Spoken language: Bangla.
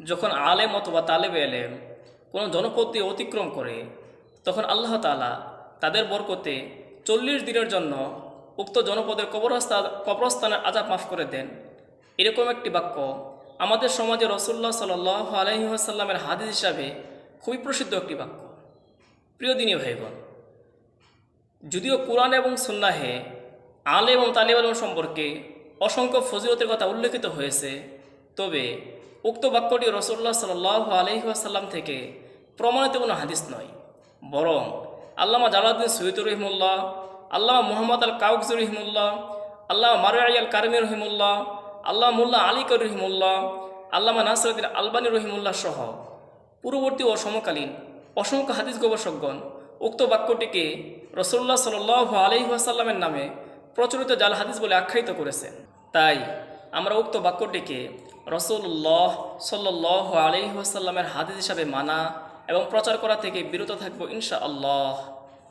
যখন আলেম অথবা তালেব এলেম কোনো জনপদ অতিক্রম করে, তখন আল্লাহ তালা তাদের বরকতে চল্লিশ দিনের জন্য উক্ত জনপদের কবরস্তা কবরস্থানের আজাব মাফ করে দেন। এরকম একটি বাক্য আমাদের সমাজে রসুল্লাহ সাল আলহিহাসাল্লামের হাদিস হিসাবে খুবই প্রসিদ্ধ একটি বাক্য। প্রিয় দিনী ভাইগণ যদিও কোরআন এবং সুন্নাহে আলে এবং তালিব আলম সম্পর্কে অসংখ্য ফজিলতের কথা উল্লেখিত হয়েছে তবে উক্ত বাক্যটি রসুল্লাহ সাল আলহিহাসাল্লাম থেকে প্রমাণিত কোনো হাদিস নয়। বরং আল্লামা জালাউদ্দিন সৈয়দুর রহিমুল্লাহ, আল্লামা মোহাম্মদ আল কাউকজ রহিমুল্লাহ, আল্লামা মারুয়াই আল কারমি রহিমুল্লাহ আল্লাহ মুল্লাহ আলী কর রহিমুল্লাহ, আল্লামা নাসরুদ্দিন আলবানী রহিমুল্লাহ সহ পূর্ববর্তী ও সমকালীন অসংখ্য হাদিস গবেষকগণ উক্ত বাক্যটিকে রসুল্লাহ সাল আলহিহাসাল্লামের নামে প্রচলিত জাল হাদিস বলে আখ্যায়িত করেছেন। তাই আমরা উক্ত বাক্যটিকে রসুল্লাহ সাল্লাহ আলহিহাসাল্লামের হাদিস হিসাবে মানা এবং প্রচার করা থেকে বিরত থাকব ইনশা আল্লাহ